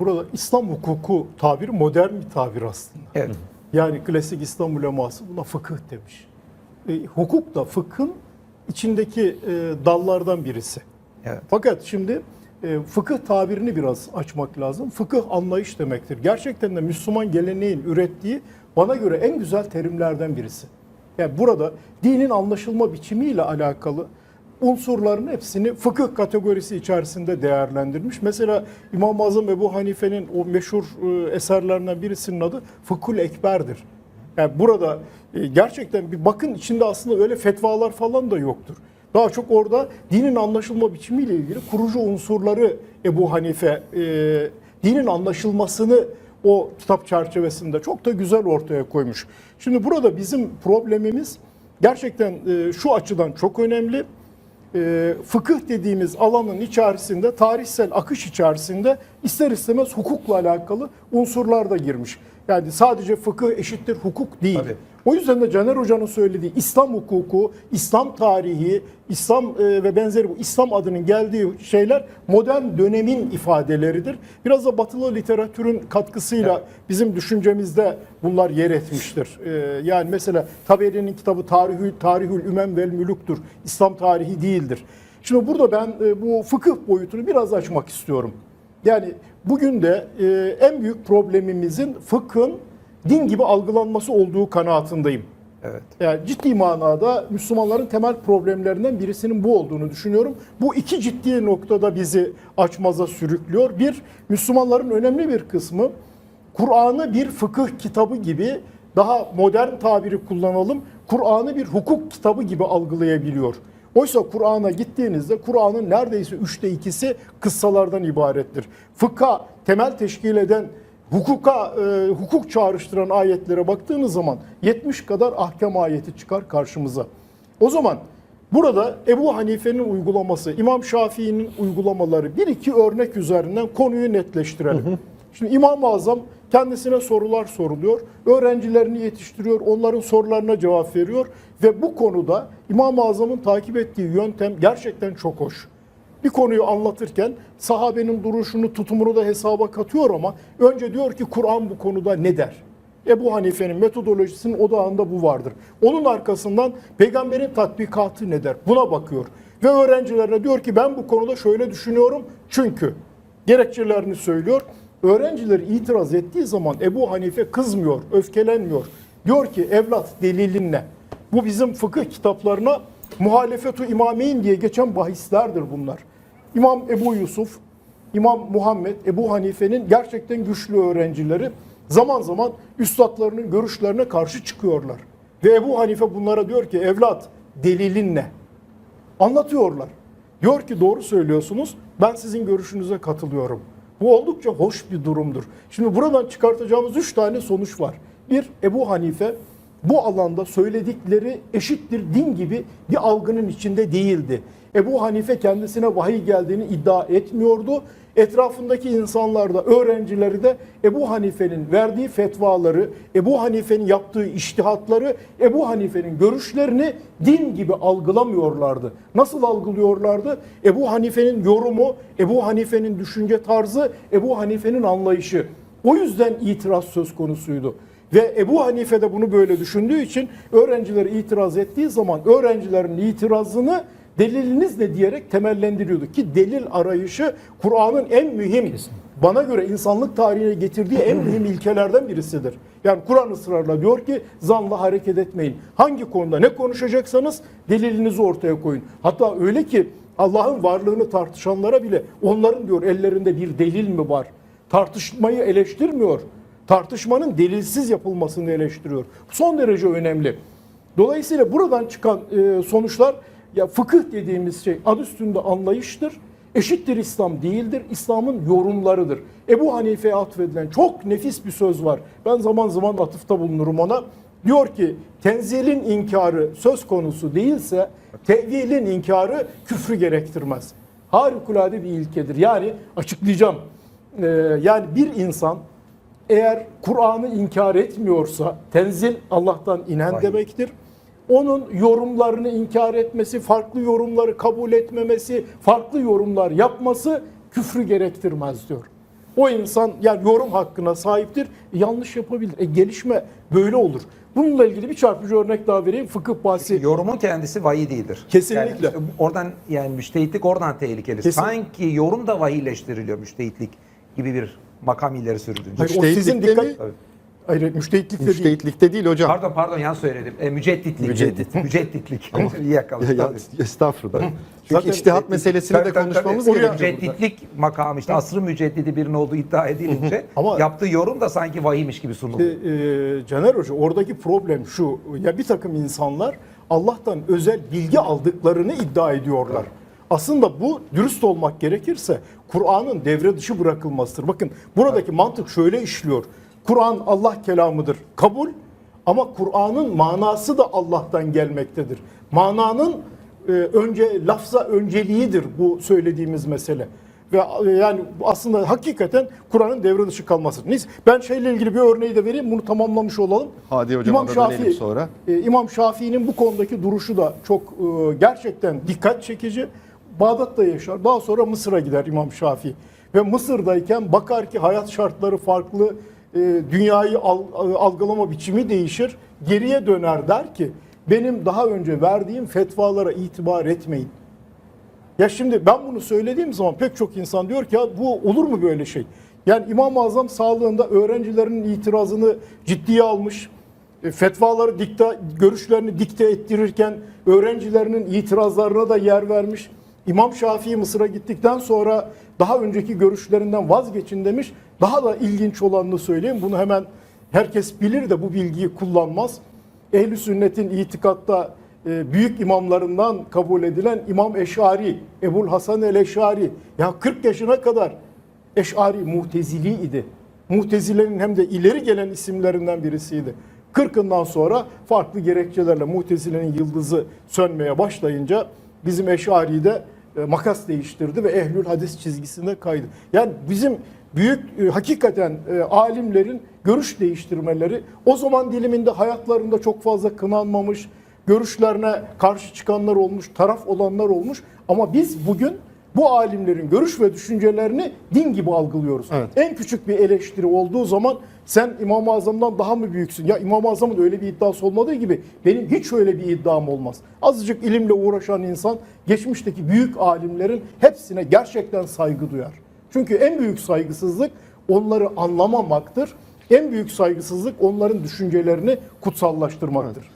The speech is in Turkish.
burada İslam hukuku tabiri modern bir tabir aslında. Evet. Yani klasik İslam uleması buna fıkıh demiş. E, hukuk da fıkhın içindeki e, dallardan birisi. Evet. Fakat şimdi e, fıkıh tabirini biraz açmak lazım. Fıkıh anlayış demektir. Gerçekten de Müslüman geleneğin ürettiği bana göre en güzel terimlerden birisi. Yani burada dinin anlaşılma biçimiyle alakalı unsurların hepsini fıkıh kategorisi içerisinde değerlendirmiş. Mesela İmam-ı Azam Ebu Hanife'nin o meşhur e, eserlerinden birisinin adı Fıkhul Ekber'dir. Yani burada e, gerçekten bir bakın içinde aslında öyle fetvalar falan da yoktur. Daha çok orada dinin anlaşılma biçimiyle ilgili kurucu unsurları Ebu Hanife e, dinin anlaşılmasını o kitap çerçevesinde çok da güzel ortaya koymuş. Şimdi burada bizim problemimiz gerçekten şu açıdan çok önemli. E, fıkıh dediğimiz alanın içerisinde, tarihsel akış içerisinde ister istemez hukukla alakalı unsurlar da girmiş. Yani sadece fıkıh eşittir hukuk değil. Tabii. O yüzden de Caner Hoca'nın söylediği İslam hukuku, İslam tarihi, İslam e, ve benzeri bu İslam adının geldiği şeyler modern dönemin ifadeleridir. Biraz da batılı literatürün katkısıyla bizim düşüncemizde bunlar yer etmiştir. E, yani mesela Taberi'nin kitabı Tarihül, Tarihül Ümem vel Mülük'tür. İslam tarihi değildir. Şimdi burada ben e, bu fıkıh boyutunu biraz açmak istiyorum. Yani bugün de en büyük problemimizin fıkhın din gibi algılanması olduğu kanaatindeyim. Evet. Yani ciddi manada Müslümanların temel problemlerinden birisinin bu olduğunu düşünüyorum. Bu iki ciddi noktada bizi açmaza sürüklüyor. Bir, Müslümanların önemli bir kısmı Kur'an'ı bir fıkıh kitabı gibi daha modern tabiri kullanalım. Kur'an'ı bir hukuk kitabı gibi algılayabiliyor. Oysa Kur'an'a gittiğinizde Kur'an'ın neredeyse üçte ikisi kıssalardan ibarettir. Fıkha temel teşkil eden hukuka e, hukuk çağrıştıran ayetlere baktığınız zaman 70 kadar ahkam ayeti çıkar karşımıza. O zaman burada Ebu Hanife'nin uygulaması, İmam Şafii'nin uygulamaları bir iki örnek üzerinden konuyu netleştirelim. Şimdi İmam-ı Azam kendisine sorular soruluyor, öğrencilerini yetiştiriyor, onların sorularına cevap veriyor ve bu konuda İmam-ı Azam'ın takip ettiği yöntem gerçekten çok hoş bir konuyu anlatırken sahabenin duruşunu, tutumunu da hesaba katıyor ama önce diyor ki Kur'an bu konuda ne der? Ebu Hanife'nin metodolojisinin odağında bu vardır. Onun arkasından peygamberin tatbikatı ne der? Buna bakıyor. Ve öğrencilerine diyor ki ben bu konuda şöyle düşünüyorum çünkü gerekçelerini söylüyor. Öğrencileri itiraz ettiği zaman Ebu Hanife kızmıyor, öfkelenmiyor. Diyor ki evlat delilin ne? Bu bizim fıkıh kitaplarına muhalefetu imameyn diye geçen bahislerdir bunlar. İmam Ebu Yusuf, İmam Muhammed, Ebu Hanife'nin gerçekten güçlü öğrencileri zaman zaman üstadlarının görüşlerine karşı çıkıyorlar. Ve Ebu Hanife bunlara diyor ki evlat delilin ne? Anlatıyorlar. Diyor ki doğru söylüyorsunuz ben sizin görüşünüze katılıyorum. Bu oldukça hoş bir durumdur. Şimdi buradan çıkartacağımız üç tane sonuç var. Bir, Ebu Hanife bu alanda söyledikleri eşittir din gibi bir algının içinde değildi. Ebu Hanife kendisine vahiy geldiğini iddia etmiyordu. Etrafındaki insanlar da öğrencileri de Ebu Hanife'nin verdiği fetvaları, Ebu Hanife'nin yaptığı iştihatları, Ebu Hanife'nin görüşlerini din gibi algılamıyorlardı. Nasıl algılıyorlardı? Ebu Hanife'nin yorumu, Ebu Hanife'nin düşünce tarzı, Ebu Hanife'nin anlayışı. O yüzden itiraz söz konusuydu. Ve Ebu Hanife de bunu böyle düşündüğü için öğrencileri itiraz ettiği zaman öğrencilerin itirazını deliliniz ne diyerek temellendiriyordu. Ki delil arayışı Kur'an'ın en mühim, bana göre insanlık tarihine getirdiği en mühim ilkelerden birisidir. Yani Kur'an ısrarla diyor ki zanla hareket etmeyin. Hangi konuda ne konuşacaksanız delilinizi ortaya koyun. Hatta öyle ki Allah'ın varlığını tartışanlara bile onların diyor ellerinde bir delil mi var? Tartışmayı eleştirmiyor tartışmanın delilsiz yapılmasını eleştiriyor. Son derece önemli. Dolayısıyla buradan çıkan e, sonuçlar ya fıkıh dediğimiz şey adı üstünde anlayıştır. Eşittir İslam değildir. İslam'ın yorumlarıdır. Ebu Hanife'ye atfedilen çok nefis bir söz var. Ben zaman zaman atıfta bulunurum ona. Diyor ki tenzilin inkarı söz konusu değilse tevilin inkarı küfrü gerektirmez. Harikulade bir ilkedir. Yani açıklayacağım. Ee, yani bir insan eğer Kur'an'ı inkar etmiyorsa tenzil Allah'tan inen Vahiy. demektir. Onun yorumlarını inkar etmesi, farklı yorumları kabul etmemesi, farklı yorumlar yapması küfrü gerektirmez diyor. O insan yani yorum hakkına sahiptir. Yanlış yapabilir. E, gelişme böyle olur. Bununla ilgili bir çarpıcı örnek daha vereyim. Fıkıh bahsi Yorumun kendisi vahiy değildir. Kesinlikle. Yani işte oradan yani müştehitlik oradan tehlikeli. Kesin- Sanki yorum da vahiyleştiriliyor müştehitlik gibi bir makam ileri sürülünce. Hayır, o sizin dikkat... mi? Hayır, müştehitlikte değil. Müştehitlikte değil hocam. Pardon pardon yan söyledim. E, mücedditlik. Müceddit. Mücedditlik. İyi Ya, yakaladım. ya, estağfurullah. Çünkü Zaten- içtihat meselesini Tabii, de tabii, konuşmamız tabii. gerekiyor. burada. Mücedditlik makamı işte asrın müceddidi birinin olduğu iddia edilince Ama- yaptığı yorum da sanki vahiymiş gibi sunuldu. e, Caner Hoca oradaki problem şu. Ya bir takım insanlar Allah'tan özel bilgi aldıklarını iddia ediyorlar. Aslında bu dürüst olmak gerekirse Kur'an'ın devre dışı bırakılmasıdır. Bakın buradaki mantık şöyle işliyor. Kur'an Allah kelamıdır. Kabul ama Kur'an'ın manası da Allah'tan gelmektedir. Mananın e, önce lafza önceliğidir bu söylediğimiz mesele. Ve e, yani aslında hakikaten Kur'an'ın devre dışı kalması. Neyse ben şeyle ilgili bir örneği de vereyim. Bunu tamamlamış olalım. Hadi hocama da dönelim sonra. e, İmam Şafii'nin bu konudaki duruşu da çok e, gerçekten dikkat çekici. Bağdat'ta yaşar. Daha sonra Mısır'a gider İmam Şafii. Ve Mısır'dayken bakar ki hayat şartları farklı, e, dünyayı al- algılama biçimi değişir. Geriye döner der ki benim daha önce verdiğim fetvalara itibar etmeyin. Ya şimdi ben bunu söylediğim zaman pek çok insan diyor ki ya bu olur mu böyle şey? Yani İmam-ı Azam sağlığında öğrencilerin itirazını ciddiye almış. E, Fetvaları dikte, görüşlerini dikte ettirirken öğrencilerinin itirazlarına da yer vermiş. İmam Şafii Mısır'a gittikten sonra daha önceki görüşlerinden vazgeçin demiş. Daha da ilginç olanını söyleyeyim. Bunu hemen herkes bilir de bu bilgiyi kullanmaz. Ehli sünnetin itikatta e, büyük imamlarından kabul edilen İmam Eşari, Ebul Hasan el Eşari. Ya 40 yaşına kadar Eşari Muhtezili idi. Mutezilerin hem de ileri gelen isimlerinden birisiydi. 40'ından sonra farklı gerekçelerle Mutezile'nin yıldızı sönmeye başlayınca bizim Eşari de e, makas değiştirdi ve Ehlül Hadis çizgisine kaydı. Yani bizim büyük e, hakikaten e, alimlerin görüş değiştirmeleri o zaman diliminde hayatlarında çok fazla kınanmamış, görüşlerine karşı çıkanlar olmuş, taraf olanlar olmuş ama biz bugün bu alimlerin görüş ve düşüncelerini din gibi algılıyoruz. Evet. En küçük bir eleştiri olduğu zaman sen İmam-ı Azam'dan daha mı büyüksün? Ya İmam-ı Azam'ın öyle bir iddiası olmadığı gibi benim hiç öyle bir iddiam olmaz. Azıcık ilimle uğraşan insan geçmişteki büyük alimlerin hepsine gerçekten saygı duyar. Çünkü en büyük saygısızlık onları anlamamaktır. En büyük saygısızlık onların düşüncelerini kutsallaştırmaktır.